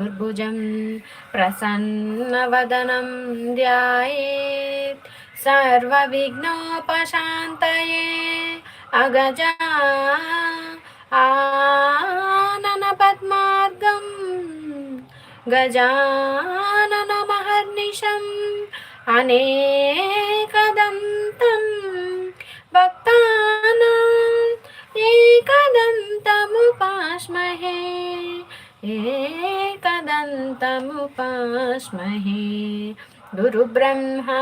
दुर्भुजं प्रसन्नवदनं ध्यायेत्। सर्वविघ्नोपशान्तये अगजा आननपद्मार्गं गजाननमहर्निशम् अनेकदन्तं भक्तानाम् एकदन्तमुपास्महे। एकदन्तमुपास्महे गुरुब्रह्मा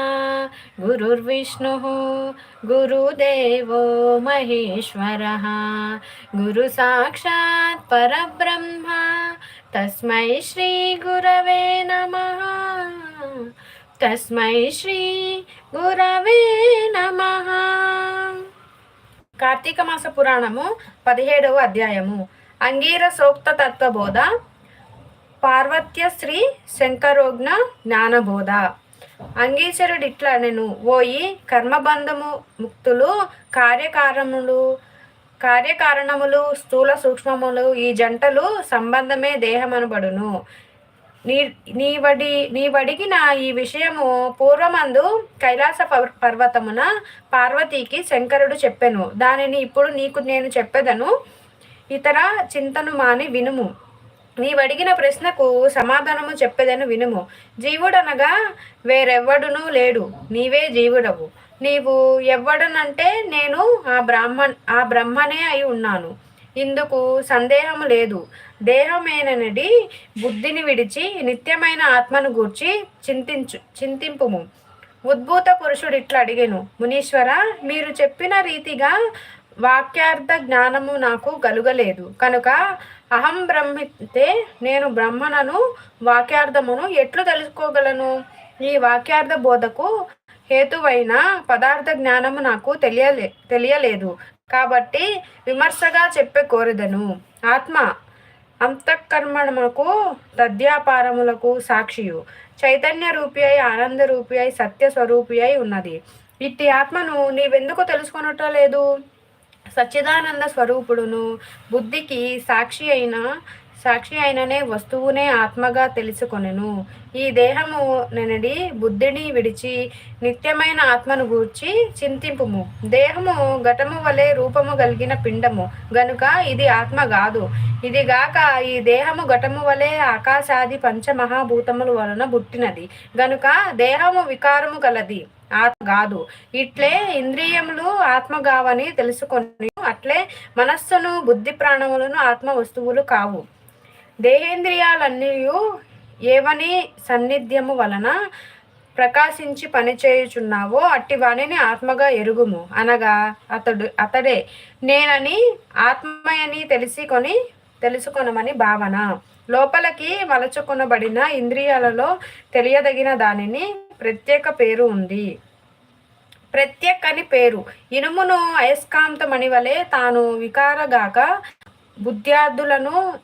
गुरुर्विष्णुः गुरुदेवो महेश्वरः गुरुसाक्षात् परब्रह्म तस्मै श्रीगुरवे नमः తస్మై శ్రీ గురవే నమ కార్తీక మాస పురాణము పదిహేడవ అధ్యాయము అంగీర సోక్త తత్వబోధ పార్వత్య శ్రీ శంకరోగ్న జ్ఞానబోధ అంగీచరుడిట్లా నేను ఓయి కర్మబంధము ముక్తులు కార్యకారములు కార్యకారణములు స్థూల సూక్ష్మములు ఈ జంటలు సంబంధమే దేహమనబడును. నీ నీవడి నీవడిగిన ఈ విషయము పూర్వమందు కైలాస పర్వతమున పార్వతీకి శంకరుడు చెప్పెను. దానిని ఇప్పుడు నీకు నేను చెప్పెదను. ఇతర చింతను మాని వినుము. నీవడిగిన ప్రశ్నకు సమాధానము చెప్పేదను వినుము. జీవుడనగా వేరెవ్వడునూ లేడు. నీవే జీవుడవు. నీవు ఎవ్వడనంటే నేను ఆ బ్రాహ్మణ్ ఆ బ్రహ్మనే అయి ఉన్నాను. ఇందుకు సందేహము లేదు. దేహమేననడి బుద్ధిని విడిచి నిత్యమైన ఆత్మను గూర్చి చింతించు చింతింపుము. ఉద్భూత పురుషుడు ఇట్లా అడిగాను మునీశ్వర మీరు చెప్పిన రీతిగా వాక్యార్థ జ్ఞానము నాకు కలుగలేదు. కనుక అహం బ్రహ్మితే నేను బ్రహ్మనను వాక్యార్థమును ఎట్లు తెలుసుకోగలను? ఈ వాక్యార్థ బోధకు హేతువైన పదార్థ జ్ఞానము నాకు తెలియలే తెలియలేదు. కాబట్టి విమర్శగా చెప్పే కోరిదను. ఆత్మ అంతఃకర్మణములకు తద్యాపారములకు సాక్షియు. చైతన్య రూపి అయి ఆనంద రూపి అయి సత్య స్వరూపి అయి ఉన్నది. ఇట్టి ఆత్మను నీవెందుకు తెలుసుకొనట లేదు? సచ్చిదానంద స్వరూపుడును బుద్ధికి సాక్షి అయిన సాక్షి అయిననే వస్తువునే ఆత్మగా తెలుసుకొనెను. ఈ దేహము నెనడి బుద్ధిని విడిచి నిత్యమైన ఆత్మను గూర్చి చింతింపుము. దేహము ఘటము వలె రూపము కలిగిన పిండము. గనుక ఇది ఆత్మ కాదు ఇది గాక ఈ దేహము ఘటము వలె ఆకాశాది పంచమహాభూతముల వలన పుట్టినది. గనుక దేహము వికారము కలది. ఆత్మ కాదు ఇట్లే ఇంద్రియములు ఆత్మగావని తెలుసుకొని అట్లే మనస్సును బుద్ధి ప్రాణములను ఆత్మ వస్తువులు కావు. దేహేంద్రియాలన్నీ ఏవని సన్నిధ్యము వలన ప్రకాశించి పనిచేయుచున్నావో అట్టి వాణిని ఆత్మగా ఎరుగుము. అనగా అతడు అతడే నేనని ఆత్మయని తెలిసికొని తెలుసుకొనమని భావన. లోపలికి మలచుకొనబడిన ఇంద్రియాలలో తెలియదగిన దానిని ప్రత్యేక పేరు ఉంది. ప్రత్యేక అని పేరు. ఇనుమును అయస్కాంతమణి వలె తాను వికారగాక బుద్ధ్యార్థులను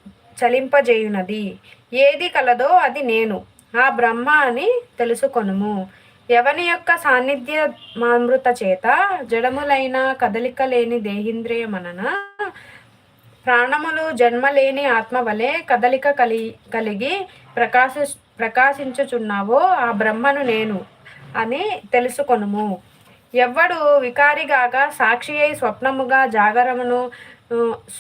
చలింపజేయునది. ఏది కలదో అది నేను. ఆ బ్రహ్మ అని తెలుసుకొనుము. ఎవని యొక్క సాన్నిధ్య మామృత చేత జడములైన కదలిక లేని దేహేంద్రియమనన ప్రాణములు జన్మలేని ఆత్మ వలె కదలిక కలి కలిగి ప్రకాశి ప్రకాశించుచున్నావో ఆ బ్రహ్మను నేను అని తెలుసుకొనుము. ఎవ్వడు వికారిగాగా సాక్షి అయి స్వప్నముగా జాగరమును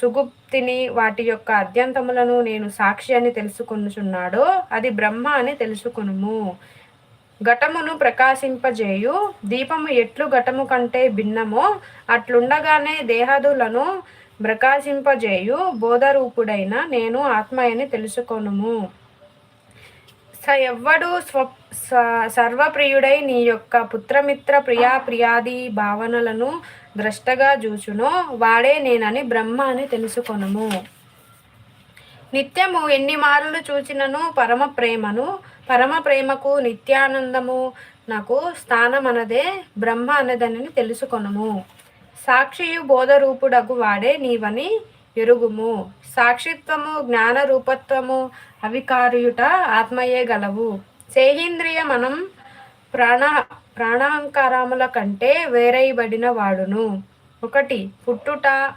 సుగుప్తిని వాటి యొక్క అద్యంతములను నేను సాక్షి అని తెలుసుకొనుచున్నాడో అది బ్రహ్మ అని తెలుసుకునుము. ఘటమును ప్రకాశింపజేయు. దీపము ఎట్లు ఘటము కంటే భిన్నమో అట్లుండగానే దేహదులను ప్రకాశింపజేయు. బోధరూపుడైన నేను ఆత్మయని తెలుసుకొనుము. స ఎవ్వడు స్వ సర్వప్రియుడై నీ యొక్క పుత్రమిత్ర ప్రియా ప్రియాది భావనలను ద్రష్టగా చూచునో. వాడే నేనని బ్రహ్మ అని తెలుసుకొనుము. నిత్యము ఎన్ని మార్లు చూచినను? పరమ ప్రేమను. పరమ ప్రేమకు నిత్యానందము. నాకు స్థానమనదే బ్రహ్మ అనేదని తెలుసుకొనుము. సాక్షియు బోధరూపుడగు వాడే నీవని ఎరుగుము. సాక్షిత్వము జ్ఞాన రూపత్వము అవికార్యుట ఆత్మయే గలవు. సేహీంద్రియ మనం ప్రాణ ప్రాణాహంకారముల కంటే వేరైబడిన వాడును. ఒకటి పుట్టుట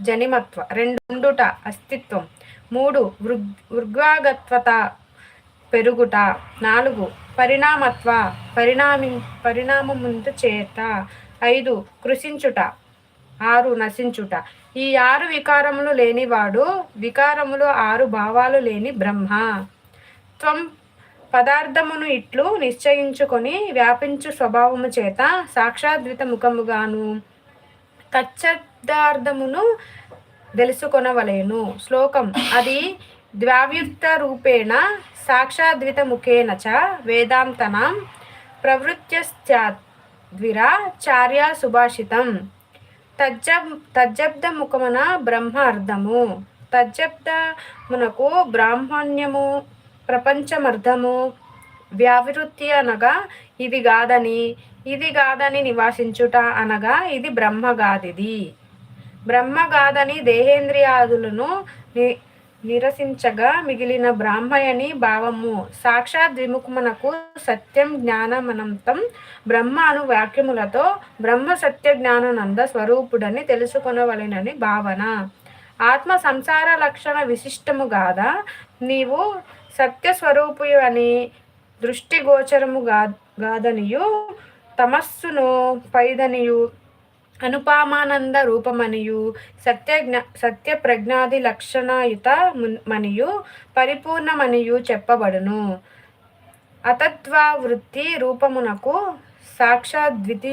జనిమత్వ. రెండుట అస్తిత్వం. మూడు వృగ్ వృగ్వాగత్వత పెరుగుట. నాలుగు పరిణామత్వ పరిణామి పరిణామముందు చేత. ఐదు కృషించుట ఆరు నశించుట. ఈ ఆరు వికారములు లేనివాడు వికారములు ఆరు భావాలు లేని బ్రహ్మ. త్వం పదార్థమును ఇట్లు నిశ్చయించుకొని వ్యాపించు స్వభావము చేత సాక్షాద్విత ముఖముగాను తచ్చబ్దార్థమును తెలుసుకొనవలేను. శ్లోకం అది ద్వావ్యుక్త రూపేణ సాక్షాద్విత ముఖేన చ వేదాంతనం ప్రవృత్యశ్చాద్విరా చార్య సుభాషితం. తజ్జబ్ తజ్జబ్ద ముఖమున బ్రహ్మార్థము. తజ్జబ్ద తజ్జబ్దమునకు బ్రాహ్మణ్యము ప్రపంచమర్థము వ్యావృత్తి అనగా ఇది కాదని ఇది కాదని నివాసించుట అనగా ఇది బ్రహ్మగాదిది. బ్రహ్మగాదని దేహేంద్రియాదులను ని నిరసించగా మిగిలిన బ్రాహ్మయని భావము. సాక్షాత్ విముఖమునకు సత్యం జ్ఞానమనంతం బ్రహ్మ అను వాక్యములతో బ్రహ్మ సత్య జ్ఞానానంద స్వరూపుడని తెలుసుకొనవలెనని భావన. ఆత్మ సంసార లక్షణ విశిష్టము కాదా నీవు సత్యస్వరూపు అని దృష్టిగోచరము గా గాదనియు. తమస్సును పైదనియు. అనుపామానంద రూపమనియు. సత్యజ్ఞ సత్య ప్రజ్ఞాది లక్షణయుత మనియు. పరిపూర్ణమనియు చెప్పబడును. అతత్వ వృత్తి రూపమునకు సాక్షాత్ ద్వితి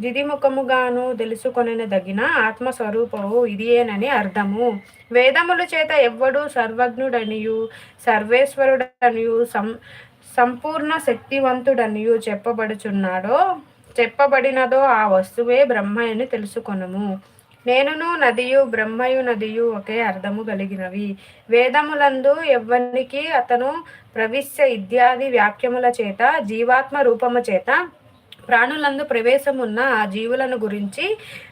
ద్విధిముఖముగాను తెలుసుకొనదగిన ఆత్మస్వరూపము ఇదియేనని అర్థము. వేదముల చేత ఎవ్వడు సర్వజ్ఞుడనియు సర్వేశ్వరుడనియు సం సంపూర్ణ శక్తివంతుడనియు చెప్పబడుచున్నాడో చెప్పబడినదో ఆ వస్తువే బ్రహ్మ అని తెలుసుకొనుము. నేనును నదియు బ్రహ్మయు నదియు ఒకే అర్థము కలిగినవి. వేదములందు ఎవ్వనికి అతను ప్రవిశ్య ఇత్యాది వ్యాఖ్యముల చేత జీవాత్మ రూపము చేత ప్రాణులందు ప్రవేశమున్న ఆ జీవులను గురించి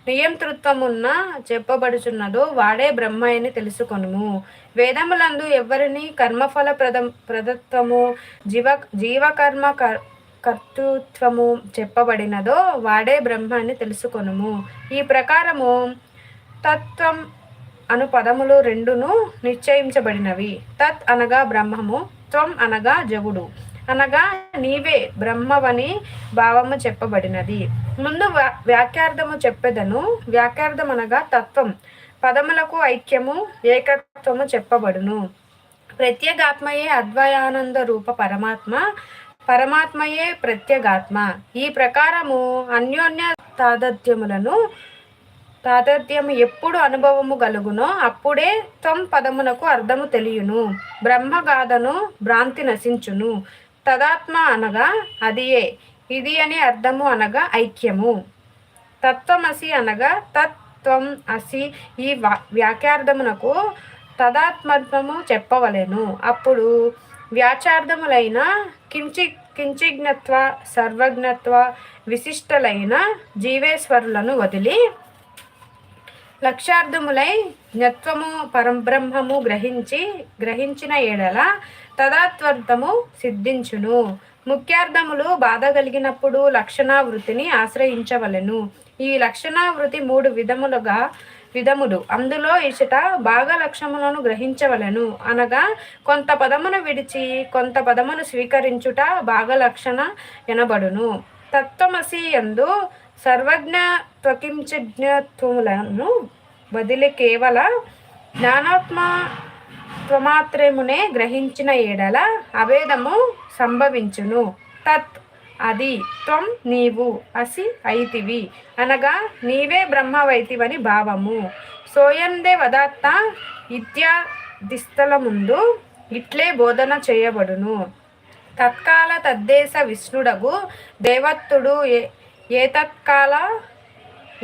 నియంతృత్వమున్న చెప్పబడుచున్నదో వాడే బ్రహ్మ అని తెలుసుకొనుము. వేదములందు ఎవరిని కర్మఫల ప్రద ప్రదత్వము జీవ జీవకర్మ కర్తృత్వము చెప్పబడినదో వాడే బ్రహ్మ అని తెలుసుకొనుము. ఈ ప్రకారము తత్వం అను పదములు రెండును నిశ్చయించబడినవి. తత్ అనగా బ్రహ్మము త్వం అనగా జగుడు అనగా నీవే బ్రహ్మవని భావము చెప్పబడినది. ముందు వ్యా- వ్యాఖ్యార్థము చెప్పెదను. వ్యాఖ్యార్థం అనగా తత్వం. పదములకు ఐక్యము ఏకత్వము చెప్పబడును. ప్రత్యేగాత్మయే అద్వయానంద రూప పరమాత్మ పరమాత్మయే ప్రత్యేగాత్మ. ఈ ప్రకారము అన్యోన్య తాదత్యములను తాదత్యము ఎప్పుడు అనుభవము గలుగునో అప్పుడే త్వం పదమునకు అర్థము తెలియును. బ్రహ్మగాథను భ్రాంతి నశించును. తదాత్మ అనగా అదియే ఇది అని అర్థము అనగా ఐక్యము. తత్వమసి అనగా తత్వం అసి ఈ వా వ్యాఖ్యార్థమునకు తదాత్మత్వము చెప్పవలెను. అప్పుడు వ్యాచార్థములైన కించి కించిజ్ఞత్వ సర్వజ్ఞత్వ విశిష్టలైన జీవేశ్వరులను వదిలి లక్షార్థములై జ్ఞత్వము పరబ్రహ్మము గ్రహించి గ్రహించిన ఏడల తదాత్వర్థము సిద్ధించును. ముఖ్యార్థములు బాధ కలిగినప్పుడు లక్షణావృతిని ఆశ్రయించవలెను. ఈ లక్షణావృతి మూడు విధములుగా విధములు. అందులో ఇచట బాగా లక్ష్యములను గ్రహించవలెను. అనగా కొంత పదమును విడిచి కొంత పదమును స్వీకరించుట బాగా లక్షణ ఎనబడును. తత్వమసి ఎందు సర్వజ్ఞ త్వకించజ్ఞత్వములను వదిలి కేవల జ్ఞానాత్మ త్వమాత్రమునే గ్రహించిన ఏడల అభేదము సంభవించును. తత్ అది త్వం నీవు అసి అయితివి. అనగా నీవే బ్రహ్మవైతివని భావము. సోయందే వదాత్త ఇత్యాదిస్థల ముందు ఇట్లే బోధన చేయబడును. తత్కాల తద్దేశ విష్ణుడగు దేవత్తుడు ఏ ఏతత్కాల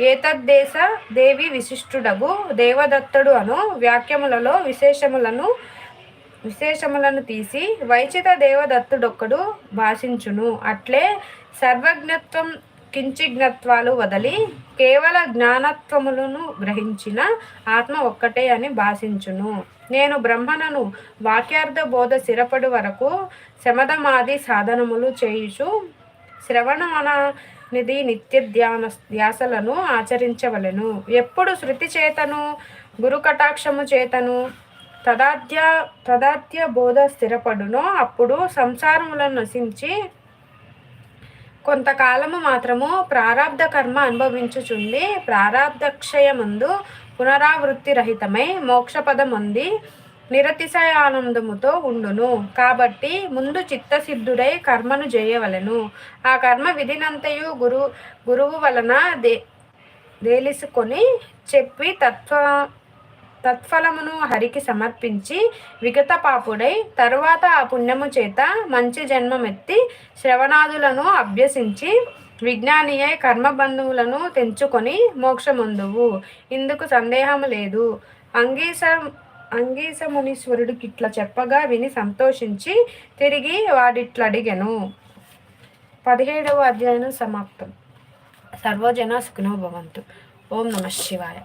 ఏతద్దేశ దేవి విశిష్టుడగు దేవదత్తుడు అను వాక్యములలో విశేషములను విశేషములను తీసి వైచిత దేవదత్తుడొక్కడు భాషించును. అట్లే సర్వజ్ఞత్వం కించిజ్ఞత్వాలు వదలి కేవల జ్ఞానత్వములను గ్రహించిన ఆత్మ ఒక్కటే అని భాషించును. నేను బ్రహ్మణను వాక్యార్థ బోధ స్థిరపడు వరకు శమధమాది సాధనములు చేయుచు శ్రవణమన నిధి నిత్య ధ్యాన ధ్యాసలను ఆచరించవలెను. ఎప్పుడు శృతి చేతను గురు కటాక్షము చేతను తదాధ్య తదాధ్య బోధ స్థిరపడునో అప్పుడు సంసారములను నశించి కొంతకాలము మాత్రము ప్రారాబ్ధ కర్మ అనుభవించుచుండి ప్రారాబ్ధక్షయమందు పునరావృత్తి రహితమై మోక్షపదముంది నిరతిశయ ఆనందముతో ఉండును. కాబట్టి ముందు చిత్తసిద్ధుడై కర్మను చేయవలెను ఆ కర్మ విధినంతయు గురు గురువు వలన దే దేలిసుకొని చెప్పి తత్వ తత్ఫలమును హరికి సమర్పించి విగత పాపుడై తరువాత ఆ పుణ్యము చేత మంచి జన్మమెత్తి శ్రవణాదులను అభ్యసించి విజ్ఞాని అయి కర్మబంధువులను తెంచుకొని మోక్షముందువు. ఇందుకు సందేహం లేదు. అంగీస అంగీస మునీశ్వరుడికి ఇట్లా చెప్పగా విని సంతోషించి తిరిగి వాడిట్లడిగెను. పదిహేడవ అధ్యాయం సమాప్తం. సర్వజన సుఖినో భవంతు. ఓం నమ శివాయ.